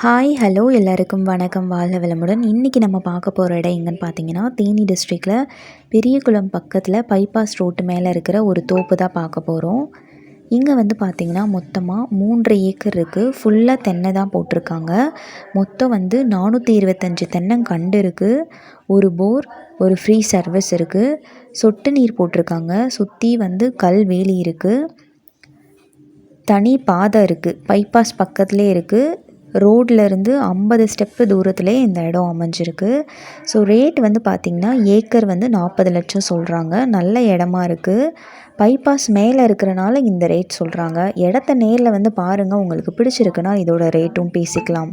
Hi hello எல்லாருக்கும் வணக்கம். வாழ்க வளமுடன். இன்றைக்கி நம்ம பார்க்க போகிற இடம் எங்கன்னு பார்த்தீங்கன்னா தேனி டிஸ்ட்ரிக்டில் பெரியகுளம் பக்கத்தில் பைபாஸ் ரோட்டு மேலே இருக்கிற ஒரு தோப்பு தான் பார்க்க போகிறோம் இங்கே வந்து பார்த்திங்கன்னா மொத்தமாக மூன்று ஏக்கர் இருக்குது ஃபுல்லாக தென்னை தான் போட்டிருக்காங்க. மொத்தம் வந்து நானூற்றி இருபத்தஞ்சி தென்னங்கண்டு இருக்குது ஒரு போர் ஒரு ஃப்ரீ சர்வீஸ் இருக்குது சொட்டு நீர் போட்டிருக்காங்க. சுற்றி வந்து கல் வேலி இருக்குது தனி பாதை இருக்குது பைபாஸ் பக்கத்துலேயே இருக்குது ரோட்லேருந்து ஐம்பது ஸ்டெப்பு தூரத்துலேயே இந்த இடம் அமைஞ்சிருக்கு. ஸோ ரேட் வந்து பார்த்திங்கன்னா ஏக்கர் வந்து நாற்பது லட்சம் சொல்கிறாங்க நல்ல இடமா இருக்குது பைபாஸ் மேலே இருக்கிறனால இந்த ரேட் சொல்கிறாங்க இடத்த நேரில் வந்து பாருங்கள் உங்களுக்கு பிடிச்சிருக்குன்னா இதோட ரேட்டும் பேசிக்கலாம்.